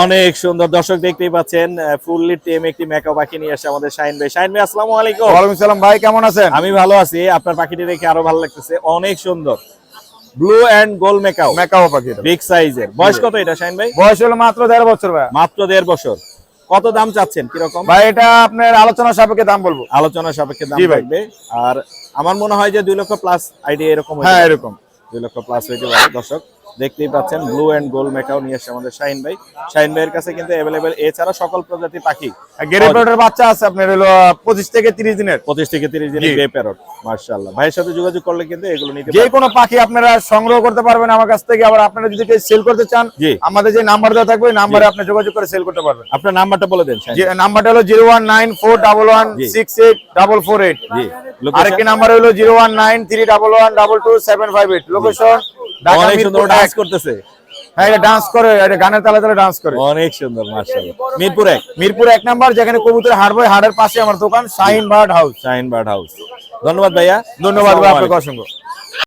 অনেক সুন্দর দর্শক দেখতেই পাচ্ছেন ফুললি টেম একটি মেকা পাখি নিয়ে আসছে আমাদের শাইন ভাই। শাইন ভাই আসসালামু আলাইকুম। ওয়ালাইকুম সালাম ভাই কেমন আছেন? আমি ভালো আছি আপনার পাখিটি দেখে আরও ভালো লাগতেছে। অনেক সুন্দর। Blue and gold macaw macaw পাখি বিগ সাইজের বয়স কত এটা শাইন ভাই? বয়স হলো মাত্র দেড় বছর ভাই। মাত্র দেড় বছর। কত দাম চাচ্ছেন কীরকম? ভাই এটা আপনার আলোচনা সাপেক্ষে দাম বলব। আলোচনা সাপেক্ষে দাম। থাকবে। আর আমার মনে হয় যে দুই লক্ষ প্লাস আইডিয়া এরকম হ্যাঁ এরকম। দুই লক্ষ প্লাস হইতে পারে দর্শক। দেখতেই পাচ্ছেন ব্লু এন্ড গোল মেকাও নিয়ে আসছে আমাদের শাহিন ভাই। শাহিন ভাইয়ের কাছে কিন্তু অ্যাভেলেবেল এছাড়া সকল প্রজাতির পাখি। গেরিপেটের বাচ্চা আছে আপনার হলো পঁচিশ থেকে তিরিশ দিনের। পঁচিশ থেকে তিরিশ দিনের। গ্রে প্যারট মার্শাল্লাহ ভাইয়ের সাথে যোগাযোগ করলে কিন্তু এগুলো নিতে যে কোনো পাখি আপনারা সংগ্রহ করতে পারবেন আমার কাছ থেকে। আবার আপনারা যদি সেল করতে চান। আমাদের যে নাম্বার দেওয়া থাকবে নাম্বারে আপনি যোগাযোগ করে সেল করতে পারবেন। আপনার নাম্বারটা বলে দেন নাম্বারটা হলো zero one nine four double one six eight double four eight আরেকটি নাম্বার হলো zero one nine three double one double two seven five eight location অনেক সুন্দর ডান্স করতেছে। হ্যাঁ এটা ডান্স করে এটা গানের তালে তালে ডান্স করে। অনেক সুন্দর মার্শাল্লাহ মিরপুর এক। মিরপুর এক নাম্বার যেখানে কবুতর হাট বয় হাটের পাশে আমার দোকান Shahin bird house Shahin bird house ধন্যবাদ ভাইয়া। ধন্যবাদ ভাই আপনাকে অসংখ্য।